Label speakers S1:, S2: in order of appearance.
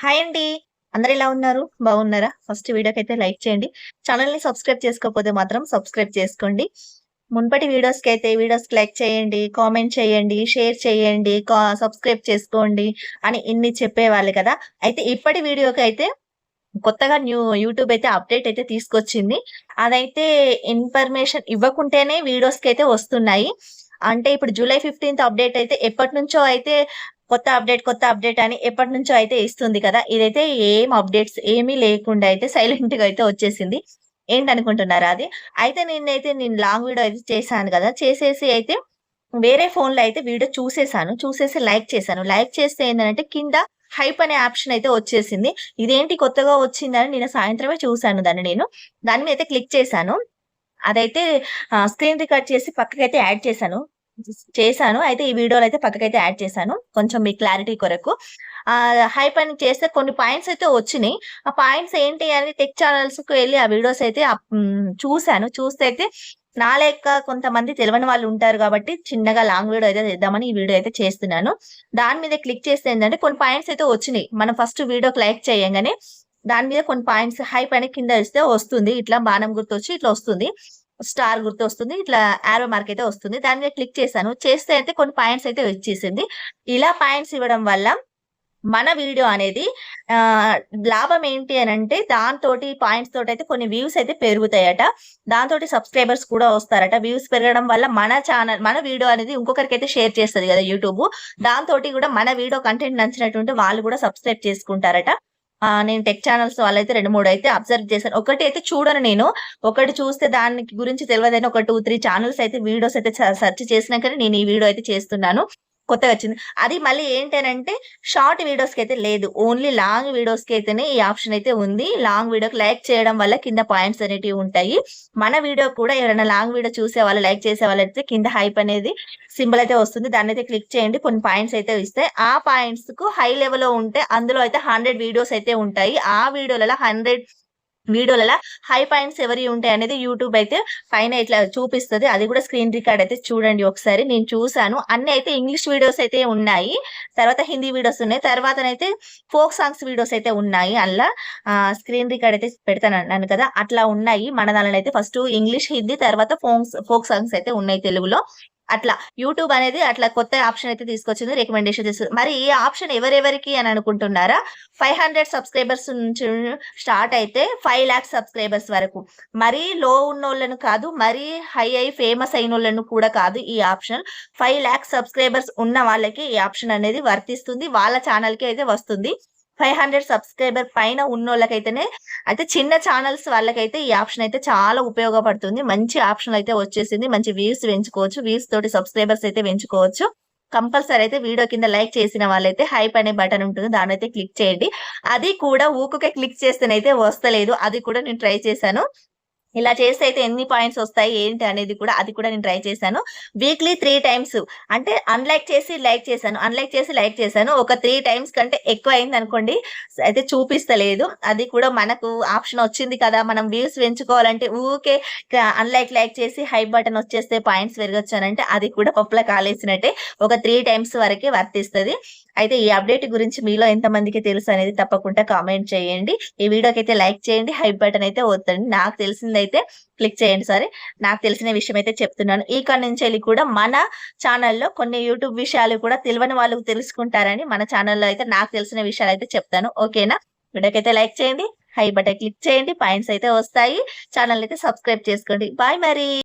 S1: Hi అండి. అందరు ఎలా ఉన్నారు? బాగున్నారా? ఫస్ట్ వీడియోకి అయితే లైక్ చేయండి. ఛానల్ని సబ్స్క్రైబ్ చేసుకోకపోతే మాత్రం సబ్స్క్రైబ్ చేసుకోండి. మున్పటి వీడియోస్కి అయితే వీడియోస్ లైక్ చేయండి కామెంట్ చేయండి షేర్ చేయండి సబ్స్క్రైబ్ చేసుకోండి అని ఇన్ని చెప్పేవాళ్ళు కదా. అయితే ఇప్పటి వీడియోకి అయితే కొత్తగా న్యూ యూట్యూబ్ అయితే అప్డేట్ అయితే తీసుకొచ్చింది. అదైతే ఇన్ఫర్మేషన్ ఇవ్వకుంటేనే వీడియోస్కి అయితే వస్తున్నాయి. అంటే ఇప్పుడు జూలై ఫిఫ్టీన్త్ అప్డేట్ అయితే ఎప్పటి నుంచో అయితే కొత్త అప్డేట్ కొత్త అప్డేట్ అని ఎప్పటి నుంచో అయితే ఇస్తుంది కదా. ఇదైతే ఏం అప్డేట్స్ ఏమీ లేకుండా అయితే సైలెంట్గా అయితే వచ్చేసింది. ఏంటనుకుంటున్నారా అది? అయితే నేనైతే నేను లాంగ్ వీడియో అయితే చేశాను కదా. చేసేసి అయితే వేరే ఫోన్లో అయితే వీడియో చూసేసాను చూసేసి లైక్ చేశాను. లైక్ చేస్తే ఏంటంటే కింద హైప్ అనే ఆప్షన్ అయితే వచ్చేసింది. ఇదేంటి కొత్తగా వచ్చిందని నేను సాయంత్రమే చూశాను దాన్ని నేను. దాని మీద అయితే క్లిక్ చేశాను. అదైతే స్క్రీన్ రికార్డ్ చేసి పక్కకైతే యాడ్ చేశాను. చేశాను. అయితే ఈ వీడియోలో అయితే పక్కకైతే యాడ్ చేశాను. కొంచెం మీ క్లారిటీ కొరకు. హై పని చేస్తే కొన్ని పాయింట్స్ అయితే వచ్చినాయి. ఆ పాయింట్స్ ఏంటి అని టెక్ ఛానల్స్కు వెళ్ళి ఆ వీడియోస్ అయితే చూశాను. చూస్తే అయితే నా లెక్క కొంతమంది తెలియని వాళ్ళు ఉంటారు కాబట్టి చిన్నగా లాంగ్ వీడియో అయితే చేద్దామని ఈ వీడియో అయితే చేస్తున్నాను. దాని మీద క్లిక్ చేస్తే ఏంటంటే కొన్ని పాయింట్స్ అయితే వచ్చినాయి. మనం ఫస్ట్ వీడియోకి లైక్ చేయంగానే దాని మీద కొన్ని పాయింట్స్ హై పైన కింద ఇస్తే వస్తుంది. ఇట్లా బాణం గుర్తు వచ్చి ఇట్లా వస్తుంది. స్టార్ గుర్తు వస్తుంది ఇట్లా ఆరో మార్క్ అయితే వస్తుంది. దాని మీద క్లిక్ చేశాను. చేస్తే అయితే కొన్ని పాయింట్స్ అయితే వచ్చేసింది. ఇలా పాయింట్స్ ఇవ్వడం వల్ల మన వీడియో అనేది లాభం ఏంటి అని అంటే దాంతో పాయింట్స్ తోటి అయితే కొన్ని వ్యూస్ అయితే పెరుగుతాయట. దాంతో సబ్స్క్రైబర్స్ కూడా వస్తారట. వ్యూస్ పెరగడం వల్ల మన ఛానల్ మన వీడియో అనేది ఇంకొకరికి అయితే షేర్ చేస్తుంది కదా యూట్యూబ్. దాంతో కూడా మన వీడియో కంటెంట్ నచ్చినటువంటి వాళ్ళు కూడా సబ్స్క్రైబ్ చేసుకుంటారట. నేను టెక్ ఛానల్స్ వాళ్ళైతే రెండు మూడు అయితే అబ్జర్వ్ చేశాను. ఒకటి అయితే చూడను నేను. ఒకటి చూస్తే దానికి గురించి తెలియదని ఒక టూ త్రీ ఛానల్స్ అయితే వీడియోస్ అయితే సెర్చ్ చేసినాకనే నేను ఈ వీడియో అయితే చేస్తున్నాను. కొత్తగా వచ్చింది. అది మళ్ళీ ఏంటంటే షార్ట్ వీడియోస్కి అయితే లేదు. ఓన్లీ లాంగ్ వీడియోస్కి అయితేనే ఈ ఆప్షన్ అయితే ఉంది. లాంగ్ వీడియోకి లైక్ చేయడం వల్ల కింద పాయింట్స్ అనేటివి ఉంటాయి. మన వీడియో కూడా ఎవరైనా లాంగ్ వీడియో చూసే వాళ్ళు లైక్ చేసే వాళ్ళైతే కింద హైప్ అనేది సింబల్ అయితే వస్తుంది. దాన్ని అయితే క్లిక్ చేయండి. కొన్ని పాయింట్స్ అయితే ఇస్తాయి ఆ పాయింట్స్కు హై లెవెల్లో ఉంటే అందులో అయితే హండ్రెడ్ వీడియోస్ అయితే ఉంటాయి. ఆ వీడియోలలో హండ్రెడ్ వీడియోలలో హై పాయింట్స్ ఎవరి ఉంటాయి అనేది యూట్యూబ్ అయితే పైన ఇట్లా చూపిస్తుంది. అది కూడా స్క్రీన్ రికార్డ్ అయితే చూడండి ఒకసారి. నేను చూసాను అన్ని అయితే ఇంగ్లీష్ వీడియోస్ అయితే ఉన్నాయి. తర్వాత హిందీ వీడియోస్ ఉన్నాయి. తర్వాత అయితే ఫోక్ సాంగ్స్ వీడియోస్ అయితే ఉన్నాయి. అలా స్క్రీన్ రికార్డ్ అయితే పెడతాను అన్నాను కదా. అట్లా ఉన్నాయి. మన దానిలో అయితే ఫస్ట్ ఇంగ్లీష్ హిందీ తర్వాత ఫోక్స్ ఫోక్ సాంగ్స్ అయితే ఉన్నాయి తెలుగులో. అట్లా యూట్యూబ్ అనేది అట్లా కొత్త ఆప్షన్ అయితే తీసుకొచ్చింది రికమెండేషన్ తీసుకు మరి ఈ ఆప్షన్ ఎవరెవరికి అని అనుకుంటున్నారా? ఫైవ్ హండ్రెడ్ సబ్స్క్రైబర్స్ నుంచి స్టార్ట్ అయితే ఫైవ్ ల్యాక్స్ సబ్స్క్రైబర్స్ వరకు. మరీ లో ఉన్న వాళ్ళను కాదు మరీ హై అయి ఫేమస్ అయిన వాళ్ళను కూడా కాదు ఈ ఆప్షన్ ఫైవ్ ల్యాక్స్ సబ్స్క్రైబర్స్ ఉన్న వాళ్ళకి ఈ ఆప్షన్ అనేది వర్తిస్తుంది. వాళ్ళ ఛానల్కి అయితే వస్తుంది. ఫైవ్ హండ్రెడ్ సబ్స్క్రైబర్ పైన ఉన్నోళ్ళకైతేనే అయితే చిన్న ఛానల్స్ వాళ్ళకైతే ఈ ఆప్షన్ అయితే చాలా ఉపయోగపడుతుంది. మంచి ఆప్షన్ అయితే వచ్చేసింది. మంచి వ్యూస్ పెంచుకోవచ్చు. వ్యూస్ తోటి సబ్స్క్రైబర్స్ అయితే పెంచుకోవచ్చు. కంపల్సరీ అయితే వీడియో కింద లైక్ చేసిన వాళ్ళైతే హైప్ అనే బటన్ ఉంటుంది. దాని అయితే క్లిక్ చేయండి. అది కూడా ఊకకే క్లిక్ చేస్తేనైతే వస్తలేదు. అది కూడా నేను ట్రై చేశాను. ఇలా చేస్తే అయితే ఎన్ని పాయింట్స్ వస్తాయి ఏంటి అనేది కూడా అది కూడా నేను ట్రై చేశాను. వీక్లీ త్రీ టైమ్స్ అంటే అన్లైక్ చేసి లైక్ చేశాను అన్లైక్ చేసి లైక్ చేశాను. ఒక త్రీ టైమ్స్ కంటే ఎక్కువ అయింది అనుకోండి అయితే చూపిస్తలేదు. అది కూడా మనకు ఆప్షన్ వచ్చింది కదా మనం వ్యూస్ పెంచుకోవాలంటే ఊకే అన్లైక్ లైక్ చేసి హై బటన్ వచ్చేస్తే పాయింట్స్ పెరగొచ్చానంటే అది కూడా పప్పుల కాలేసినట్టే ఒక త్రీ టైమ్స్ వరకే వర్తిస్తుంది. అయితే ఈ అప్డేట్ గురించి మీలో ఎంతమందికి తెలుసు అనేది తప్పకుండా కామెంట్ చేయండి. ఈ వీడియోకి అయితే లైక్ చేయండి. హై బటన్ అయితే వద్దండి. నాకు తెలిసింది అయితే క్లిక్ చేయండి. సరే నాకు తెలిసిన విషయం అయితే చెప్తున్నాను. ఈ నుంచి వెళ్ళి కూడా మన ఛానల్లో కొన్ని యూట్యూబ్ విషయాలు కూడా తెలియని వాళ్ళకు తెలుసుకుంటారని మన ఛానల్లో అయితే నాకు తెలిసిన విషయాలు అయితే చెప్తాను. ఓకేనా వీడియోకి అయితే లైక్ చేయండి. హై బటన్ క్లిక్ చేయండి. పాయింట్స్ అయితే వస్తాయి. ఛానల్ అయితే సబ్స్క్రైబ్ చేసుకోండి. బాయ్ మరి.